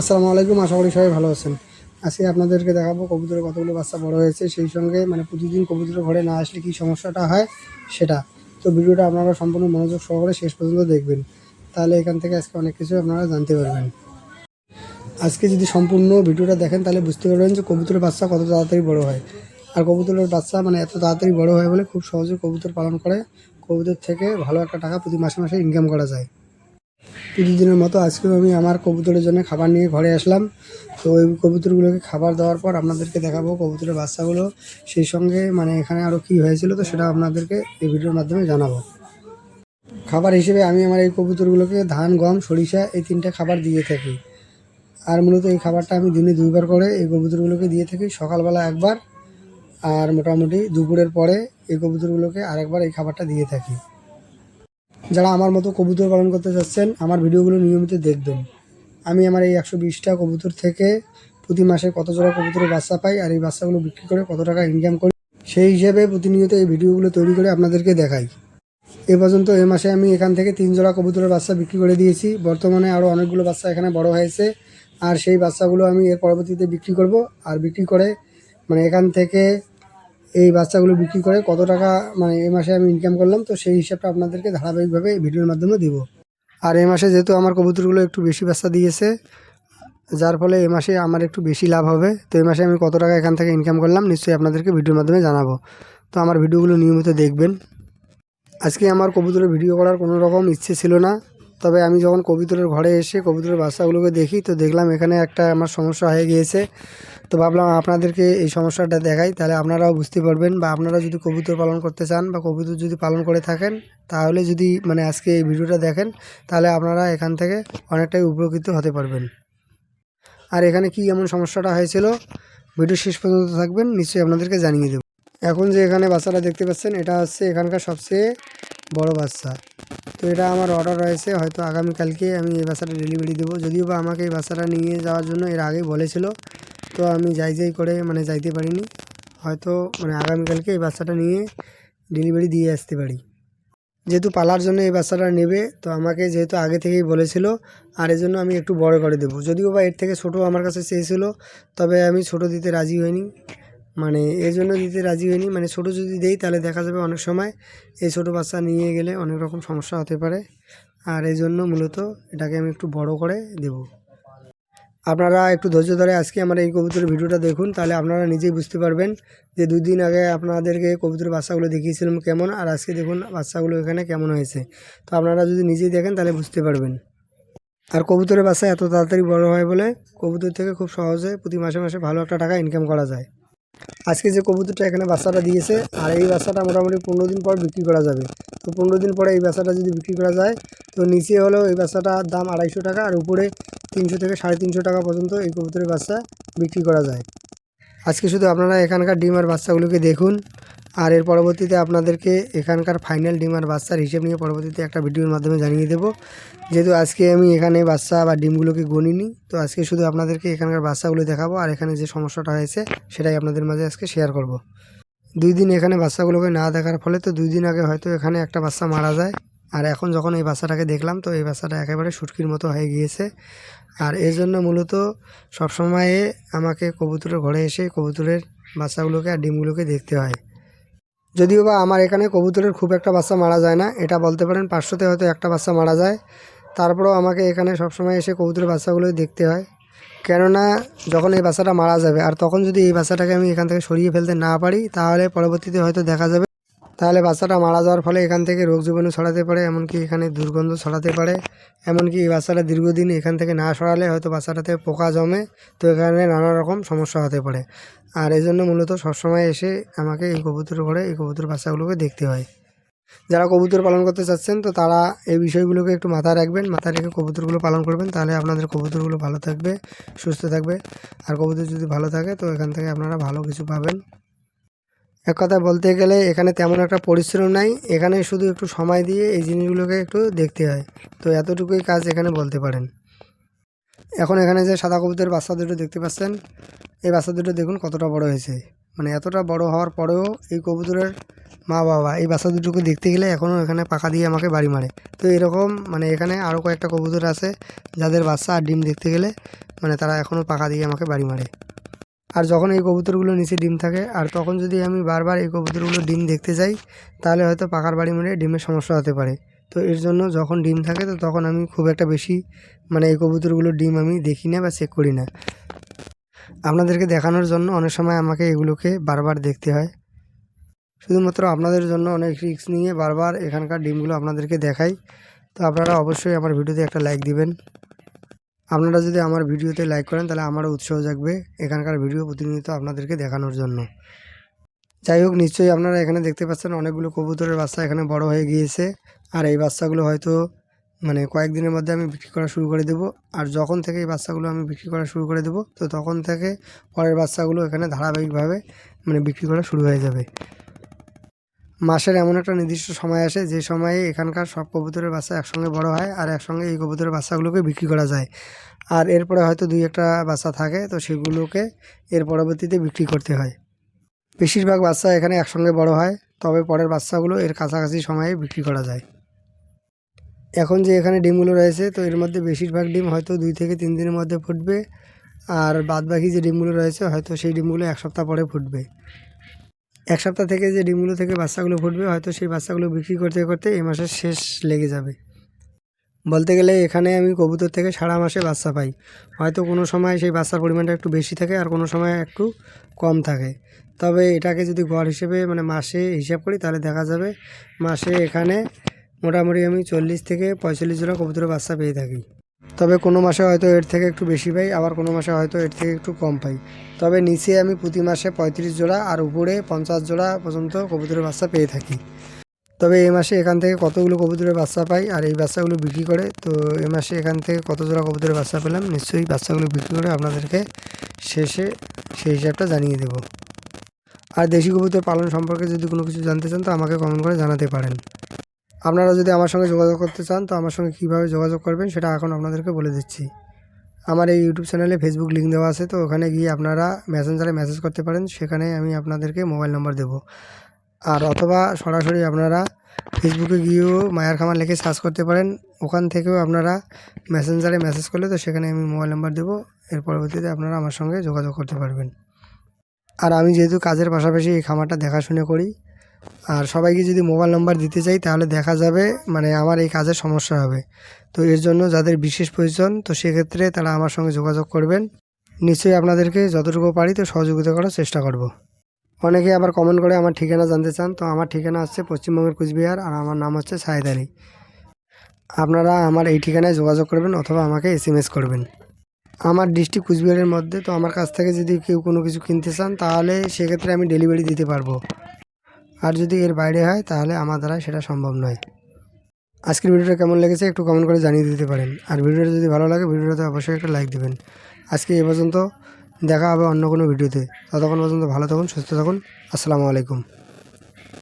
আসসালামু আলাইকুম, আশা করি সবাই ভালো আছেন। আজকে আপনাদেরকে দেখাবো কবুতরের কতগুলো বাচ্চা বড় হয়েছে, সেই সঙ্গে মানে প্রতিদিন কবুতরের ঘরে না আসলে কী সমস্যাটা হয় সেটা। তো ভিডিওটা আপনারা সম্পূর্ণ মনোযোগ সহকারে শেষ পর্যন্ত দেখবেন। তাহলে এখান থেকে আজকে অনেক কিছু আপনারা জানতে পারবেন। আজকে যদি সম্পূর্ণ ভিডিওটা দেখেন, তাহলে বুঝতে পারবেন যে কবুতরের বাচ্চা কত তাড়াতাড়ি বড় হয়। আর কবুতরের বাচ্চা মানে এত তাড়াতাড়ি বড় হয় বলে খুব সহজে কবুতর পালন করে। কবুতর থেকে ভালো একটা টাকা প্রতি মাসে মাসে ইনকাম করা যায়। প্রতিদিনের মতো আজকেও আমি আমার কবুতরের জন্য খাবার নিয়ে ঘরে আসলাম। তো ওই কবুতরগুলোকে খাবার দেওয়ার পর আপনাদেরকে দেখাবো কবুতরের বাচ্চাগুলো। সেই সঙ্গে মানে এখানে আরও কী হয়েছিল তো সেটা আপনাদেরকে এই ভিডিওর মাধ্যমে জানাব। খাবার হিসেবে আমি আমার এই কবুতরগুলোকে ধান, গম, সরিষা এই তিনটে খাবার দিয়ে থাকি। আর মূলত এই খাবারটা আমি দিনে দুইবার করে এই কবুতরগুলোকে দিয়ে থাকি, সকালবেলা একবার। আর মোটামুটি দুপুরের পরে এই কবুতরগুলোকে আরেকবার এই খাবারটা দিয়ে থাকি। যারা আমার মতো কবুতর পালন করতে চাচ্ছেন আমার ভিডিওগুলো নিয়মিত দেখবেন। আমি আমার এই একশো বিশটা কবুতর থেকে প্রতি মাসে কত জোড়া কবুতরের বাচ্চা পাই আর এই বাচ্চাগুলো বিক্রি করে কত টাকা ইনকাম করি, সেই হিসেবে প্রতিনিয়ত এই ভিডিওগুলো তৈরি করে আপনাদেরকে দেখাই। এ পর্যন্ত এ মাসে আমি এখান থেকে তিন জোড়া কবুতরের বাচ্চা বিক্রি করে দিয়েছি। বর্তমানে আরও অনেকগুলো বাচ্চা এখানে বড় হয়েছে আর সেই বাচ্চাগুলো আমি এর পরবর্তীতে বিক্রি করব। আর বিক্রি করে মানে এখান থেকে এই বাচ্চাগুলো বিক্রি করে কত টাকা মানে এই মাসে আমি ইনকাম করলাম, তো সেই হিসাবটা আপনাদেরকে ধারাবাহিকভাবে ভিডিওর মাধ্যমে দিব। আর এই মাসে যেহেতু আমার কবুতরগুলো একটু বেশি বাচ্চা দিয়েছে, যার ফলে এ মাসে আমার একটু বেশি লাভ হবে, তো এই মাসে আমি কত টাকা এখান থেকে ইনকাম করলাম, নিশ্চয়ই আপনাদেরকে ভিডিওর মাধ্যমে জানাব। তো আমার ভিডিওগুলো নিয়মিত দেখবেন। আজকে আমার কবুতরের ভিডিও করার কোনো রকম ইচ্ছে ছিল না তবে আমি যখন কবুতরের ঘরে এসে কবুতরের বাচ্চাগুলোকে দেখি, তো দেখলাম এখানে একটা আমার সমস্যা হয়ে গিয়েছে। তো ভাবলাম আপনাদেরকে এই সমস্যাটা দেখাই, তাহলে আপনারাও বুঝতে পারবেন বা আপনারা যদি কবুতর পালন করতে চান বা কবুতর যদি পালন করে থাকেন, তাহলে যদি মানে আজকে এই ভিডিওটা দেখেন, তাহলে আপনারা এখান থেকে অনেকটাই উপকৃত হতে পারবেন। আর এখানে কি এমন সমস্যাটা হয়েছিল, ভিডিও শেষ পর্যন্ত থাকবেন, নিশ্চয়ই আপনাদেরকে জানিয়ে দেব। এখন যে এখানে বাচ্চাটা দেখতে পাচ্ছেন, এটা হচ্ছে এখানকার সবচেয়ে বড় বাচ্চা। তো এটা আমার অর্ডার রয়েছে, হয়তো আগামীকালকে আমি এই বাচ্চাটা ডেলিভারি দেবো। যদিও বা আমাকে এই বাচ্চাটা নিয়ে যাওয়ার জন্য এর আগেই বলেছিল, তো আমি যাই যাই করে মানে যাইতে পারিনি। হয়তো মানে আগামীকালকে এই বাচ্চাটা নিয়ে ডেলিভারি দিয়ে আসতে পারি। যেহেতু পালার জন্য এই বাচ্চাটা নেবে, তো আমাকে যেহেতু আগে থেকেই বলেছিল, আর এর জন্য আমি একটু বড় করে দেবো। যদিও বা এর থেকে ছোটো আমার কাছে চেয়েছিল, তবে আমি ছোট দিতে রাজি হইনি। মানে এই জন্য দিতে রাজি হইনি মানে ছোটো যদি দেই, তাহলে দেখা যাবে অনেক সময় এই ছোটো বাচ্চা নিয়ে গেলে অনেক রকম সমস্যা হতে পারে। আর এই জন্য মূলত এটাকে আমি একটু বড় করে দেব। আপনারা একটু ধৈর্য ধরে আজকে আমার এই কবুতরের ভিডিওটা দেখুন, তাহলে আপনারা নিজেই বুঝতে পারবেন যে দুই দিন আগে আপনাদেরকে কবুতরের বাচ্চাগুলো দেখিয়েছিলাম কেমন, আর আজকে দেখুন বাচ্চাগুলো এখানে কেমন হয়েছে। তো আপনারা যদি নিজেই দেখেন, তাহলে বুঝতে পারবেন। আর কবুতরের বাচ্চা এত তাড়াতাড়ি বড় হয় বলে কবুতর থেকে খুব সহজে প্রতি মাসে মাসে ভালো একটা টাকা ইনকাম করা যায়। আজকে যে কবুতরটা এখানে বাচ্চাটা দিয়েছে, আর এই বাচ্চাটা মোটামুটি পনেরো দিন পর বিক্রি করা যাবে। তো পনেরো দিন পরে এই বাচ্চাটা যদি বিক্রি করা যায়, তো নিচে হলেও এই বাচ্চাটার দাম আড়াইশো টাকা, আর উপরে তিনশো থেকে সাড়ে তিনশো টাকা পর্যন্ত এই কবুতরের বাচ্চা বিক্রি করা যায়। আজকে শুধু আপনারা এখানকার ডিম আর বাচ্চাগুলোকে দেখুন। আর এর পরবর্তীতে আপনাদেরকে এখানকার ফাইনাল ডিম আর বাচ্চার হিসেব নিয়ে পরবর্তীতে একটা ভিডিওর মাধ্যমে জানিয়ে দেবো। যেহেতু আজকে আমি এখানে বাচ্চা বা ডিমগুলোকে গণিনি, তো আজকে শুধু আপনাদেরকে এখানকার বাচ্চাগুলো দেখাবো আর এখানে যে সমস্যাটা হয়েছে সেটাই আপনাদের মাঝে আজকে শেয়ার করব। দুই দিন এখানে বাচ্চাগুলোকে না দেখার ফলে তো দুই দিন আগে হয়তো এখানে একটা বাচ্চা মারা যায়। আর এখন যখন এই বাচ্চাটাকে দেখলাম, তো এই বাচ্চাটা একেবারে সুটকির মতো হয়ে গিয়েছে। আর এর জন্য মূলত সবসময়ে আমাকে কবুতরের ঘরে এসে কবুতরের বাচ্চাগুলোকে আর ডিমগুলোকে দেখতে হয়। যদিও বা আমার এখানে কবুতরের খুব একটা বাচ্চা মারা যায় না, এটা বলতে পারেন পাঁচশোতে হয়তো একটা বাচ্চা মারা যায়। তারপরেও আমাকে এখানে সবসময় এসে কবুতরের বাচ্চাগুলোই দেখতে হয়। কেননা যখন এই বাচ্চাটা মারা যাবে আর তখন যদি এই বাচ্চাটাকে আমি এখান থেকে সরিয়ে ফেলতে না পারি, তাহলে পরবর্তীতে হয়তো দেখা যাবে তাহলে বাচ্চাটা মারা যাওয়ার ফলে এখান থেকে রোগ জীবাণু ছড়াতে পারে, এমনকি এখানে দুর্গন্ধ ছড়াতে পারে। এমনকি এই বাচ্চাটা দীর্ঘদিন এখান থেকে না সরালে হয়তো বাচ্চাটাতে পোকা জমে, তো এখানে নানা রকম সমস্যা হতে পারে। আর এই জন্য মূলত সবসময় এসে আমাকে এই কবুতর ঘরে, এই কবুতর বাচ্চাগুলোকে দেখতে হয়। যারা কবুতর পালন করতে চাচ্ছেন, তো তারা এই বিষয়গুলোকে একটু মাথায় রাখবেন, মাথায় রেখে কবুতরগুলো পালন করবেন, তাহলে আপনাদের কবুতরগুলো ভালো থাকবে, সুস্থ থাকবে। আর কবুতর যদি ভালো থাকে, তো এখান থেকে আপনারা ভালো কিছু পাবেন। এক কথা বলতে গেলে এখানে তেমন একটা পরিশ্রম নাই। এখানে শুধু একটু সময় দিয়ে এই জিনিসগুলোকে একটু দেখতে হয়। তো এতটুকুই কাজ এখানে বলতে পারেন। এখন এখানে যে সাদা কবুতরের বাচ্চা দুটো দেখতে পাচ্ছেন, এই বাচ্চা দুটো দেখুন কতটা বড় হয়েছে। মানে এতটা বড় হওয়ার পরেও এই কবুতরের মা বাবা, এই বাচ্চা দুটোকে দেখতে গেলে এখনও এখানে পাখা দিয়ে আমাকে বাড়ি মারে। তো এরকম মানে এখানে আরও কয়েকটা কবুতর আছে, যাদের বাচ্চা আর ডিম দেখতে গেলে মানে তারা এখনও পাখা দিয়ে আমাকে বাড়ি মারে। আর যখন এই কবুতরগুলো নিচে ডিম থাকে, আর তখন যদি আমি বারবার এই কবুতরগুলো ডিম দেখতে যাই, তাহলে হয়তো পাকার বাড়ি মেরে ডিমের সমস্যা হতে পারে। তো এর জন্য যখন ডিম থাকে, তো তখন আমি খুব একটা বেশি মানে এই কবুতরগুলোর ডিম আমি দেখি না বা চেক করি না। আপনাদেরকে দেখানোর জন্য অনেক সময় আমাকে এগুলোকে বারবার দেখতে হয়। শুধুমাত্র আপনাদের জন্য অনেক রিস্ক নিয়ে বারবার এখানকার ডিমগুলো আপনাদেরকে দেখাই। তো আপনারা অবশ্যই আমার ভিডিওতে একটা লাইক দিবেন। আপনারা যদি আমার ভিডিওতে লাইক করেন, তাহলে আমারও উৎসাহ জাগবে এখানকার ভিডিও প্রতিনিয়ত আপনাদেরকে দেখানোর জন্য। যাই হোক, নিশ্চয়ই আপনারা এখানে দেখতে পাচ্ছেন অনেকগুলো কবুতরের বাচ্চা এখানে বড় হয়ে গিয়েছে। আর এই বাচ্চাগুলো হয়তো মানে কয়েকদিনের মধ্যে আমি বিক্রি করা শুরু করে দেবো। আর যখন থেকে এই বাচ্চাগুলো আমি বিক্রি করা শুরু করে দেবো, তো তখন থেকে পরের বাচ্চাগুলো এখানে ধারাবাহিকভাবে মানে বিক্রি করা শুরু হয়ে যাবে। মাসের এমন একটা নির্দিষ্ট সময় আসে, যে সময়ে এখানকার সব কবুতরের বাচ্চা একসঙ্গে বড় হয় আর একসঙ্গে এই কবুতরের বাচ্চাগুলোকে বিক্রি করা যায়। আর এরপরে হয়তো দুই একটা বাচ্চা থাকে, তো সেগুলোকে এর পরবর্তীতে বিক্রি করতে হয়। বেশিরভাগ বাচ্চা এখানে একসঙ্গে বড় হয়, তবে পরের বাচ্চাগুলো এর কাছাকাছি সময়ে বিক্রি করা যায়। এখন যে এখানে ডিমগুলো রয়েছে, তো এর মধ্যে বেশিরভাগ ডিম হয়তো দুই থেকে তিন দিনের মধ্যে ফুটবে, আর বাদবাকি যে ডিমগুলো রয়েছে, হয়তো সেই ডিমগুলো এক সপ্তাহ পরে ফুটবে। এক সপ্তাহ থেকে যে ডিমগুলো থেকে বাচ্চাগুলো ফুটবে, হয়তো সেই বাচ্চাগুলো বিক্রি করতে করতে এই মাসের শেষ লেগে যাবে। বলতে গেলে এখানে আমি কবুতর থেকে সারা মাসে বাচ্চা পাই। হয়তো কোনো সময় সেই বাচ্চার পরিমাণটা একটু বেশি থাকে আর কোনো সময় একটু কম থাকে। তবে এটাকে যদি গড় হিসেবে মানে মাসে হিসাব করি, তাহলে দেখা যাবে মাসে এখানে মোটামুটি আমি চল্লিশ থেকে পঁয়তাল্লিশ জোড়া কবুতরের বাচ্চা পেয়ে থাকি। তবে কোনো মাসে হয়তো এর থেকে একটু বেশি পাই, আবার কোনো মাসে হয়তো এর থেকে একটু কম পাই। তবে নিচে আমি প্রতি মাসে পঁয়ত্রিশ জোড়া আর উপরে পঞ্চাশ জোড়া পর্যন্ত কবুতরের বাচ্চা পেয়ে থাকি। তবে এই মাসে এখান থেকে কতগুলো কবুতরের বাচ্চা পাই আর এই বাচ্চাগুলো বিক্রি করে, তো এই মাসে এখান থেকে কত জোড়া কবুতরের বাচ্চা পেলাম, নিশ্চয়ই বাচ্চাগুলো বিক্রি করে আপনাদেরকে শেষে সেই হিসাবটা জানিয়ে দেবো। আর দেশি কবুতর পালন সম্পর্কে যদি কোনো কিছু জানতে চান, তো আমাকে কমেন্ট করে জানাতে পারেন। আপনারা যদি আমার সঙ্গে যোগাযোগ করতে চান, তো আমার সঙ্গে কীভাবে যোগাযোগ করবেন সেটা এখন আপনাদেরকে বলে দিচ্ছি। আমার এই ইউটিউব চ্যানেলে ফেসবুক লিঙ্ক দেওয়া আছে, তো ওখানে গিয়ে আপনারা মেসেঞ্জারে মেসেজ করতে পারেন, সেখানে আমি আপনাদেরকে মোবাইল নম্বর দেবো। আর অথবা সরাসরি আপনারা ফেসবুকে গিয়েও মায়ার খামার লিখে সার্চ করতে পারেন, ওখান থেকেও আপনারা মেসেঞ্জারে মেসেজ করলে তো সেখানে আমি মোবাইল নাম্বার দেবো, এর পরবর্তীতে আপনারা আমার সঙ্গে যোগাযোগ করতে পারবেন। আর আমি যেহেতু কাজের পাশাপাশি এই খামারটা দেখাশুনে করি আর সবাইকে যদি মোবাইল নাম্বার দিতে চাই, তাহলে দেখা যাবে মানে আমার এই কাজের সমস্যা হবে। তো এর জন্য যাদের বিশেষ প্রয়োজন, তো সেক্ষেত্রে তারা আমার সঙ্গে যোগাযোগ করবেন। নিশ্চয়ই আপনাদেরকে যতটুকু পারি, তো সহযোগিতা করার চেষ্টা করব। অনেকে আবার কমেন্ট করে, আমার ঠিকানা জানতে চান। তো আমার ঠিকানা হচ্ছে পশ্চিমবঙ্গের কুচবিহার, আর আমার নাম হচ্ছে সাহেদ আলী। আপনারা আমার এই ঠিকানায় যোগাযোগ করবেন, অথবা আমাকে এস করবেন। আমার ডিস্ট্রিক্ট কুচবিহারের মধ্যে, তো আমার কাছ থেকে যদি কেউ কোনো কিছু কিনতে চান, তাহলে সেক্ষেত্রে আমি ডেলিভারি দিতে পারব। আর যদি এর বাইরে হয়, তাহলে আমার দ্বারা সেটা সম্ভব নয়। আজকের ভিডিওটা কেমন লেগেছে একটু কমেন্ট করে জানিয়ে দিতে পারেন। আর ভিডিওটা যদি ভালো লাগে, ভিডিওটাতে অবশ্যই একটা লাইক দেবেন। আজকে এ পর্যন্ত, দেখা হবে অন্য কোনো ভিডিওতে। ততক্ষণ পর্যন্ত ভালো থাকুন, সুস্থ থাকুন। আসসালামু আলাইকুম।